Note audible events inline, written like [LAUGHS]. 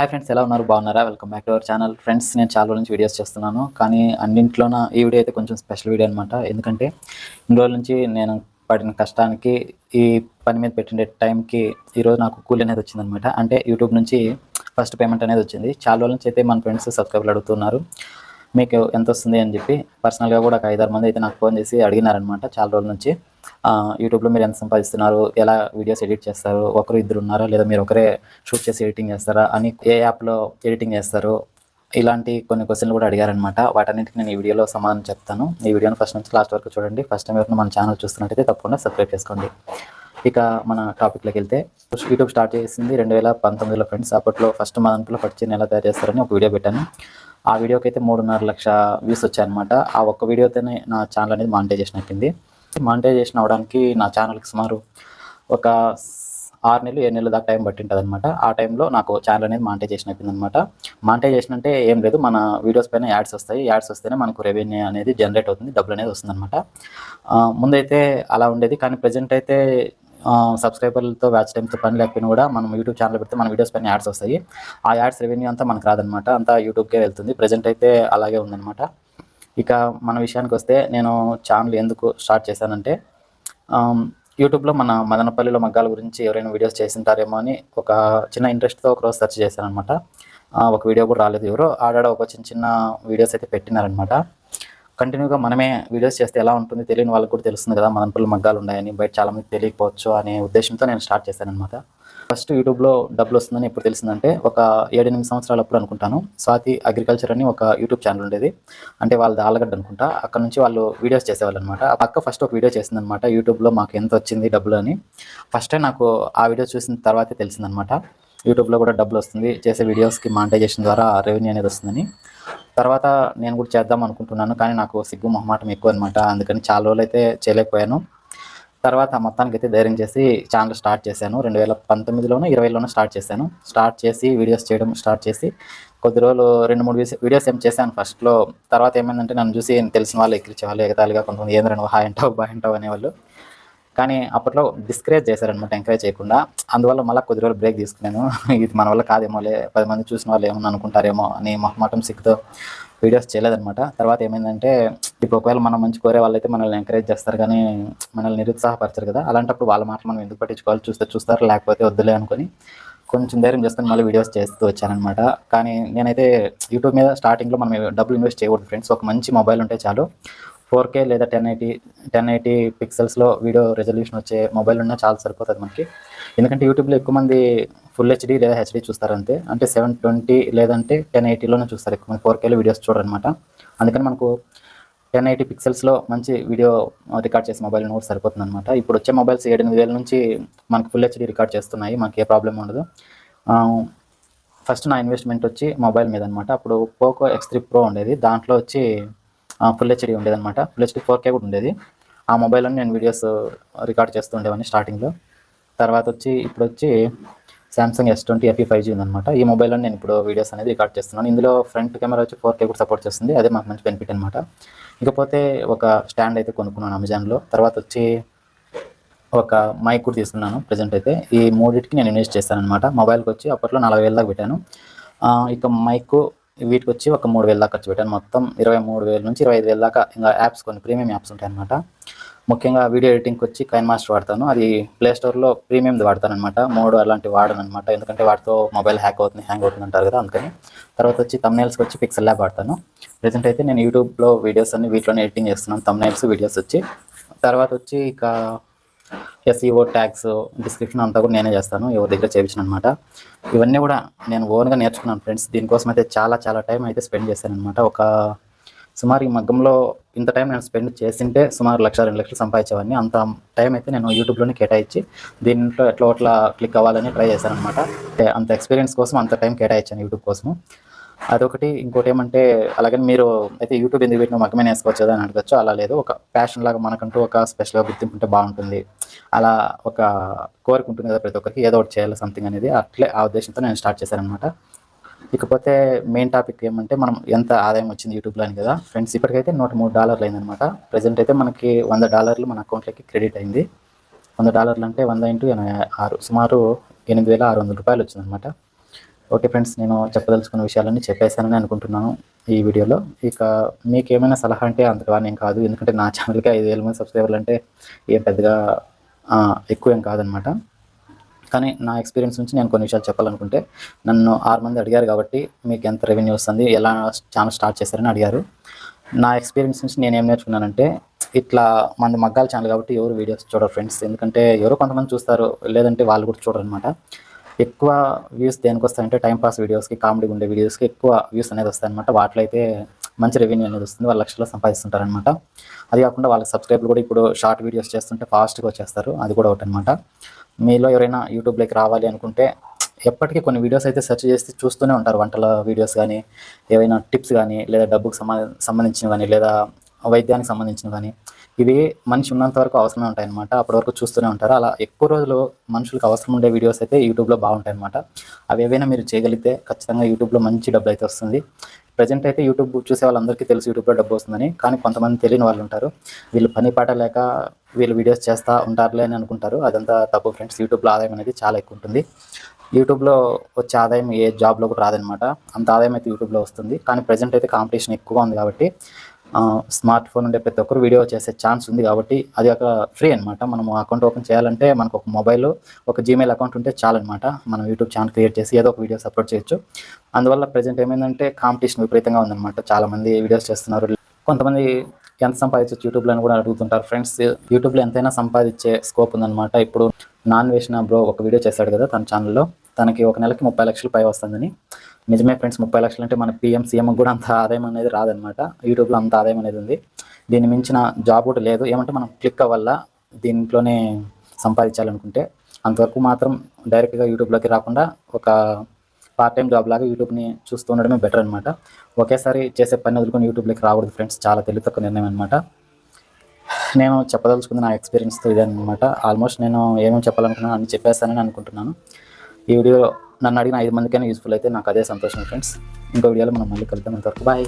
Hi friends ఎలా ఉన్నారు? బాగున్నారా? Welcome back to our channel friends నేను చాలా నుంచి వీడియోస్ చేస్తున్నాను. కానీ అన్నింట్లోన ఈ వీడియో అయితే కొంచెం స్పెషల్ వీడియో అనమాట ఎందుకంటే ఇన్ని రోజుల నుంచి నేను పడిన కష్టానికి ఈ పని మీద పెట్టిన టైంకి ఈరోజు నాకు కూలి అనేది వచ్చిందనమాట అంటే యూట్యూబ్ నుంచి ఫస్ట్ పేమెంట్ అనేది వచ్చింది. చాలా రోజుల నుంచి అయితే మన ఫ్రెండ్స్ సబ్స్క్రైబర్లు అడుగుతున్నారు. మీకు ఎంత వస్తుంది అని చెప్పి పర్సనల్గా కూడా ఒక ఐదారు మంది అయితే నాకు ఫోన్ చేసి అడిగినారనమాట చాలా రోజుల నుంచి. యూట్యూబ్లో మీరు ఎంత సంపాదిస్తున్నారు? ఎలా వీడియోస్ ఎడిట్ చేస్తారు? ఒకరు ఇద్దరు ఉన్నారా? లేదా మీరు ఒకరే షూట్ చేసి ఎడిటింగ్ చేస్తారా? అని ఏ యాప్లో ఎడిటింగ్ చేస్తారు? ఇలాంటి కొన్ని క్వశ్చన్లు కూడా అడిగారనమాట వాటన్నిటికి నేను ఈ వీడియోలో సమాధానం చెప్తాను. ఈ వీడియోని ఫస్ట్ నుంచి లాస్ట్ వరకు చూడండి. ఫస్ట్ టైం ఎవరైనా మన ఛానల్ చూస్తున్నట్టయితే తప్పకుండా సబ్స్క్రైబ్ చేసుకోండి. ఇక మన టాపిక్లోకి వెళ్తే యూట్యూబ్ స్టార్ట్ చేసింది రెండు వేల పంతొమ్మిదిలో ఫ్రెండ్స్ అప్పట్లో ఫస్ట్ మదంపులో పచ్చి ఎలా తయారు చేస్తారని ఒక వీడియో పెట్టాను. ఆ వీడియోకి అయితే మూడున్నర లక్ష వ్యూస్ వచ్చాయన్నమాట. ఆ ఒక్క వీడియోతోనే నా ఛానల్ అనేది మానిటైజేషన్ అయిపోయింది. మానిటైజేషన్ అవడానికి నా ఛానల్కి సుమారు ఒక ఆరు నెలలు ఏడు నెలల దాకా టైం పట్టి ఉంటుంది అనమాట ఆ టైంలో నాకు ఛానల్ అనేది మానిటైజేషన్ అయిపోయింది అనమాట మానిటైజేషన్ అంటే ఏం లేదు మన వీడియోస్ పైన యాడ్స్ వస్తాయి. యాడ్స్ వస్తేనే మనకు రెవెన్యూ అనేది జనరేట్ అవుతుంది డబ్బులు అనేది వస్తుంది అనమాట ముందైతే అలా ఉండేది కానీ ప్రజెంట్ అయితే సబ్స్క్రైబర్లతో వ్యాచ్ టైంతో పని లేకపోయినా కూడా మనం యూట్యూబ్ ఛానల్ పెడితే మన వీడియోస్ పైన యాడ్స్ వస్తాయి. ఆ యాడ్స్ రెవెన్యూ అంతా మనకు రాదనమాట అంతా యూట్యూబ్కే వెళ్తుంది. ప్రజెంట్ అయితే అలాగే ఉందన్నమాట. ఇక మన విషయానికి వస్తే నేను ఛానల్ ఎందుకు స్టార్ట్ చేశానంటే యూట్యూబ్లో మన మదనపల్లిలో మగ్గాల గురించి ఎవరైనా వీడియోస్ చేసింటారేమో అని ఒక చిన్న ఇంట్రెస్ట్తో ఒకరోజు సెర్చ్ చేశాను అనమాట ఒక వీడియో కూడా రాలేదు ఎవరో. ఆడాడ ఒక చిన్న చిన్న వీడియోస్ అయితే పెట్టినారనమాట కంటిన్యూగా మనమే వీడియోస్ చేస్తే ఎలా ఉంటుంది తెలియని వాళ్ళకి కూడా తెలుస్తుంది కదా మన పిల్లలు మగ్గాలు ఉన్నాయని బయట చాలా మంది తెలియకపోవచ్చు అనే ఉద్దేశంతో నేను స్టార్ట్ చేశాను అనమాట ఫస్ట్ యూట్యూబ్లో డబ్బులు వస్తుందని ఎప్పుడు తెలిసిందంటే ఒక ఏడెనిమిది సంవత్సరాలు అప్పుడు అనుకుంటాను. స్వాతి అగ్రికల్చర్ అని ఒక యూట్యూబ్ ఛానల్ ఉండేది. అంటే వాళ్ళది ఆలగడ్డ అనుకుంటా. అక్కడ నుంచి వాళ్ళు వీడియోస్ చేసేవాళ్ళు అనమాట ఆ పక్క ఫస్ట్ ఒక వీడియో చేసిందనమాట యూట్యూబ్లో మాకు ఎంత వచ్చింది డబ్బులు అని. ఫస్ట్ నాకు ఆ వీడియో చూసిన తర్వాతే తెలిసిందనమాట యూట్యూబ్లో కూడా డబ్బులు వస్తుంది. చేసే వీడియోస్కి మానిటైజేషన్ ద్వారా రెవెన్యూ అనేది వస్తుందని. తర్వాత నేను కూడా చేద్దాం అనుకుంటున్నాను కానీ నాకు సిగ్గు మొహమాటం ఎక్కువ అనమాట అందుకని చాలా రోజులు అయితే చేయలేకపోయాను. తర్వాత మొత్తానికి అయితే ధైర్యం చేసి ఛానల్ స్టార్ట్ చేశాను. రెండు వేల పంతొమ్మిదిలోనూ ఇరవైలోనూ స్టార్ట్ చేశాను. స్టార్ట్ చేసి వీడియోస్ చేయడం స్టార్ట్ చేసి కొద్ది రోజులు రెండు మూడు వీడియోస్ ఏం చేశాను ఫస్ట్లో తర్వాత ఏమైందంటే నన్ను చూసి తెలిసిన వాళ్ళు ఎక్కిరించే వాళ్ళు ఎగతాళిగా కొంతమంది ఏంద్ర హాయ్ అంటావు బాయ్ అంటావు అనేవాళ్ళు. కానీ అప్పట్లో డిస్కరేజ్ చేశారనమాట ఎంకరేజ్ చేయకుండా. అందువల్ల మళ్ళీ కొద్ది రోజులు బ్రేక్ తీసుకున్నాను. [LAUGHS] ఇది మన వల్ల కాదేమోలే పది మంది చూసిన వాళ్ళు ఏమన్నా అనుకుంటారేమో అని మొహమాటం సిక్తో వీడియోస్ చేయలేదనమాట తర్వాత ఏమైందంటే ఇప్పుడు ఒకవేళ మనం మంచి కోరే వాళ్ళైతే మనల్ని ఎంకరేజ్ చేస్తారు కానీ మనల్ని నిరుత్సాహపరచరు కదా. అలాంటప్పుడు వాళ్ళ మాటలు మనం ఎందుకు పట్టించుకోవాలి? చూస్తే చూస్తారు? లేకపోతే వద్దులే అనుకొని కొంచెం ధైర్యం చేసుకొని మళ్ళీ వీడియోస్ చేస్తూ వచ్చానమాట కానీ నేనైతే యూట్యూబ్ మీద స్టార్టింగ్లో మనం డబ్బులు ఇన్వెస్ట్ చేయకూడదు ఫ్రెండ్స్ ఒక మంచి మొబైల్ ఉంటే చాలు. ఫోర్ కే లేదా టెన్ ఎయిటీ టెన్ ఎయిటీ పిక్సెల్స్లో వీడియో రెజల్యూషన్ వచ్చే మొబైల్ ఉన్నా చాలా సరిపోతుంది మనకి. ఎందుకంటే యూట్యూబ్లో ఎక్కువ మంది ఫుల్ హెచ్డి లేదా హెచ్డి చూస్తారంతే. అంటే సెవెన్ ట్వంటీ లేదంటే టెన్ ఎయిటీలోనే చూస్తారు ఎక్కువ మంది. ఫోర్ కేలో వీడియోస్ చూడరనమాట. అందుకని మనకు టెన్ ఎయిటీ పిక్సెల్స్లో మంచి వీడియో రికార్డ్ చేసే మొబైల్ కూడా సరిపోతుంది అనమాట ఇప్పుడు వచ్చే మొబైల్స్ ఏడెనిమిది వేల నుంచి మనకు ఫుల్ హెచ్డి రికార్డ్ చేస్తున్నాయి. మనకి ఏ ప్రాబ్లం ఉండదు. ఫస్ట్ నా ఇన్వెస్ట్మెంట్ వచ్చి మొబైల్ మీద అనమాట అప్పుడు పోకో ఎక్స్ త్రీ ప్రో ఉండేది. దాంట్లో వచ్చి ఫుల్ హెచ్డి ఉండేది అనమాట ఫుల్ హెచ్డి ఫోర్ కే కూడా ఉండేది. ఆ మొబైల్లో నేను వీడియోస్ రికార్డ్ చేస్తూ ఉండేవాడిని స్టార్టింగ్లో తర్వాత వచ్చి ఇప్పుడు వచ్చి Samsung S twenty FE five G ఉందన్నమాట. ఈ మొబైల్లో నేను ఇప్పుడు వీడియోస్ అనేది రికార్డ్ చేస్తున్నాను. ఇందులో ఫ్రంట్ కెమెరా వచ్చి ఫోర్ కే కూడా సపోర్ట్ చేస్తుంది. అదే మాకు మంచి బెనిఫిట్ అనమాట ఇకపోతే ఒక స్టాండ్ అయితే కొనుక్కున్నాను అమెజాన్లో తర్వాత వచ్చి ఒక మైక్ కూడా తీసుకున్నాను ప్రజెంట్ అయితే. ఈ మూడింటికి నేను ఇన్వెస్ట్ చేశాను అనమాట మొబైల్కి వచ్చి అప్పట్లో నలభై వేల దాకా పెట్టాను. ఇక మైక్ వీటికి వచ్చి ఒక మూడు వేల దాకా ఖర్చు పెట్టాను. మొత్తం ఇరవై మూడు వేల నుంచి ఇరవై ఐదు వేల దాకా ఇంకా యాప్స్ కొన్ని ప్రీమియం యాప్స్ ఉంటాయి అనమాట ముఖ్యంగా వీడియో ఎడిటింగ్కి వచ్చి కైన్ మాస్టర్ వాడతాను. అది ప్లేస్టోర్లో ప్రీమియంది వాడతాను అనమాట మూడు అలాంటివి వాడను అనమాట ఎందుకంటే వాటితో మొబైల్ హ్యాక్ అవుతుంది హ్యాంగ్ అవుతుంది అంటారు కదా అందుకని. తర్వాత వచ్చి తమ్నైల్స్కి వచ్చి పిక్సెల్ ల్యాబ్ వాడతాను. ప్రజెంట్ అయితే నేను యూట్యూబ్లో వీడియోస్ అన్ని వీటిలోనే ఎడిటింగ్ చేస్తున్నాను. తమ్నైల్స్ వీడియోస్ వచ్చి తర్వాత వచ్చి ఇక ఎస్ఈఓ ట్యాక్స్ డిస్క్రిప్షన్ అంతా కూడా నేనే చేస్తాను ఎవరి దగ్గర చేయించిన అనమాట ఇవన్నీ కూడా నేను ఓన్గా నేర్చుకున్నాను ఫ్రెండ్స్. దీనికోసం అయితే చాలా చాలా టైం అయితే స్పెండ్ చేశాను అనమాట ఒక సుమారు ఈ మగ్గంలో ఇంత టైం నేను స్పెండ్ చేసింటే సుమారు లక్ష రెండు లక్షలు సంపాదించేవాడిని. అంత టైం అయితే నేను యూట్యూబ్లోనే కేటాయించి దీంట్లో ఎట్లా అట్లా క్లిక్ అవ్వాలని ట్రై చేశాను అనమాట అంత ఎక్స్పీరియన్స్ కోసం అంత టైం కేటాయించాను యూట్యూబ్ కోసం అదొకటి. ఇంకోటి ఏమంటే అలాగని మీరు అయితే యూట్యూబ్ ఎందుకు పెట్టిన మగ్గమే నేర్చుకోవచ్చు అని అడగచ్చు. అలా లేదు. ఒక ప్యాషన్ లాగా మనకంటూ ఒక స్పెషల్గా గుర్తింపు ఉంటే బాగుంటుంది. అలా ఒక కోరిక ఉంటుంది కదా ప్రతి ఒక్కరికి. ఏదో ఒకటి చేయాలి సంథింగ్ అనేది. అట్లే ఆ ఉద్దేశంతో నేను స్టార్ట్ చేశాను అనమాట ఇకపోతే మెయిన్ టాపిక్ ఏమంటే మనం ఎంత ఆదాయం వచ్చింది యూట్యూబ్లో అని కదా. ఫ్రెండ్స్ ఇప్పటికైతే నూట మూడు డాలర్లు అయిందనమాట ప్రజెంట్ అయితే మనకి వంద డాలర్లు మన అకౌంట్లోకి క్రెడిట్ అయింది. వంద డాలర్లు అంటే వంద ఇంటూ ఎనభై ఆరు. సుమారు ఎనిమిది వేల ఆరు వందల రూపాయలు వచ్చిందనమాట ఓకే ఫ్రెండ్స్ నేను చెప్పదలుచుకున్న విషయాలన్నీ చెప్పేశానని అనుకుంటున్నాను ఈ వీడియోలో. ఇక మీకు ఏమైనా సలహా అంటే అంతగా నేను కాదు ఎందుకంటే నా ఛానల్కి ఐదు వేల మంది సబ్స్క్రైబర్లు అంటే ఏం పెద్దగా ఎక్కువ ఏం కాదనమాట. కానీ నా ఎక్స్పీరియన్స్ నుంచి నేను కొన్ని విషయాలు చెప్పాలనుకుంటే నన్ను ఆరు మంది అడిగారు కాబట్టి మీకు ఎంత రెవెన్యూ వస్తుంది ఎలా ఛానల్ స్టార్ట్ చేశారని అడిగారు. నా ఎక్స్పీరియన్స్ నుంచి నేను ఏం నేర్చుకున్నానంటే ఇట్లా మంది మగ్గాల ఛానల్ కాబట్టి ఎవరు వీడియోస్ చూడరు ఫ్రెండ్స్. ఎందుకంటే ఎవరో కొంతమంది చూస్తారు లేదంటే వాళ్ళు కూడా చూడరు అనమాట ఎక్కువ వ్యూస్ దేనికి వస్తాయంటే టైంపాస్ వీడియోస్కి కామెడీ ఉండే వీడియోస్కి ఎక్కువ వ్యూస్ అనేది వస్తాయన్నమాట. వాటిలో అయితే మంచి రెవెన్యూ అనేది వస్తుంది. వాళ్ళ లక్షల్లో సంపాదిస్తుంటారనమాట అది కాకుండా వాళ్ళకి సబ్స్క్రైబ్లు కూడా ఇప్పుడు షార్ట్ వీడియోస్ చేస్తుంటే ఫాస్ట్గా వచ్చేస్తారు. అది కూడా ఒకటి అనమాట మీలో ఎవరైనా యూట్యూబ్లోకి రావాలి అనుకుంటే ఎప్పటికీ కొన్ని వీడియోస్ అయితే సెర్చ్ చేసి చూస్తూనే ఉంటారు. వంటల వీడియోస్ కానీ ఏవైనా టిప్స్ కానీ లేదా డబ్బుకు సంబ సంబంధించినవి కానీ లేదా వైద్యానికి సంబంధించినవి కానీ ఇవి మనిషి ఉన్నంత వరకు అవసరమే ఉంటాయి అనమాట అప్పటి వరకు చూస్తూనే ఉంటారు. అలా ఎక్కువ రోజులు మనుషులకు అవసరం ఉండే వీడియోస్ అయితే యూట్యూబ్లో బాగుంటాయి అనమాట అవి ఏవైనా మీరు చేయగలిగితే ఖచ్చితంగా యూట్యూబ్లో మంచి డబ్బు అయితే వస్తుంది. ప్రజెంట్ అయితే యూట్యూబ్ చూసే వాళ్ళందరికీ తెలుసు యూట్యూబ్లో డబ్బు వస్తుందని. కానీ కొంతమంది తెలియని వాళ్ళు ఉంటారు. వీళ్ళు పని పాట లేక వీళ్ళు వీడియోస్ చేస్తూ ఉంటారులే అని అనుకుంటారు. అదంతా తప్పు ఫ్రెండ్స్. యూట్యూబ్లో ఆదాయం అనేది చాలా ఎక్కువ ఉంటుంది. యూట్యూబ్లో వచ్చే ఆదాయం ఏ జాబ్లో కూడా రాదనమాట అంత ఆదాయం అయితే యూట్యూబ్లో వస్తుంది. కానీ ప్రజెంట్ అయితే కాంపిటీషన్ ఎక్కువగా ఉంది కాబట్టి స్మార్ట్ ఫోన్ ఉండే ప్రతి ఒక్కరు వీడియో చేసే ఛాన్స్ ఉంది కాబట్టి అది ఒక ఫ్రీ అనమాట మనం అకౌంట్ ఓపెన్ చేయాలంటే మనకు ఒక మొబైల్ ఒక జీమెయిల్ అకౌంట్ ఉంటే చాలన్నమాట. మనం యూట్యూబ్ ఛానల్ క్రియేట్ చేసి ఏదో ఒక వీడియోస్ అప్లోడ్ చేయొచ్చు. అందువల్ల ప్రజెంట్ ఏమైందంటే కాంపిటీషన్ విపరీతంగా ఉందన్నమాట. చాలామంది వీడియోస్ చేస్తున్నారు. కొంతమంది ఎంత సంపాదించవచ్చు యూట్యూబ్లో అని కూడా అడుగుతుంటారు. ఫ్రెండ్స్ యూట్యూబ్లో ఎంతైనా సంపాదించే స్కోప్ ఉందన్నమాట. ఇప్పుడు నాన్ వేసిన బ్రో ఒక వీడియో చేశాడు కదా తన ఛానల్లో తనకి ఒక నెలకి ముప్పై లక్షలు పై వస్తుందని. నిజమే ఫ్రెండ్స్ ముప్పై లక్షలు అంటే మన పిఎం సీఎం కూడా అంత ఆదాయం అనేది రాదనమాట. యూట్యూబ్లో అంత ఆదాయం అనేది ఉంది. దీన్ని మించిన జాబ్ కూడా లేదు. ఏమంటే మనం క్లిక్ అవ్వాల దీంట్లోనే సంపాదించాలనుకుంటే. అంతవరకు మాత్రం డైరెక్ట్గా యూట్యూబ్లోకి రాకుండా ఒక పార్ట్ టైం జాబ్ లాగా యూట్యూబ్ని చూస్తూ ఉండడమే బెటర్ అనమాట. ఒకేసారి చేసే పని వదులుకొని యూట్యూబ్లోకి రాకూడదు ఫ్రెండ్స్ చాలా తెలివి తక్కువ నిర్ణయం అనమాట. నేను చెప్పదలుచుకుంది నా ఎక్స్పీరియన్స్తో ఇదే అనమాట. ఆల్మోస్ట్ నేను ఏమేమి చెప్పాలనుకున్నాను అన్ని చెప్పేస్తానని అనుకుంటున్నాను. ఈ వీడియో నన్ను అడిగిన ఐదు మందికైనా యూస్ఫుల్ అయితే నాకు అదే సంతోషం ఫ్రెండ్స్ ఇంకో వీడియోలో మనం మళ్ళీ కలుద్దాం అంతవరకు. బాయ్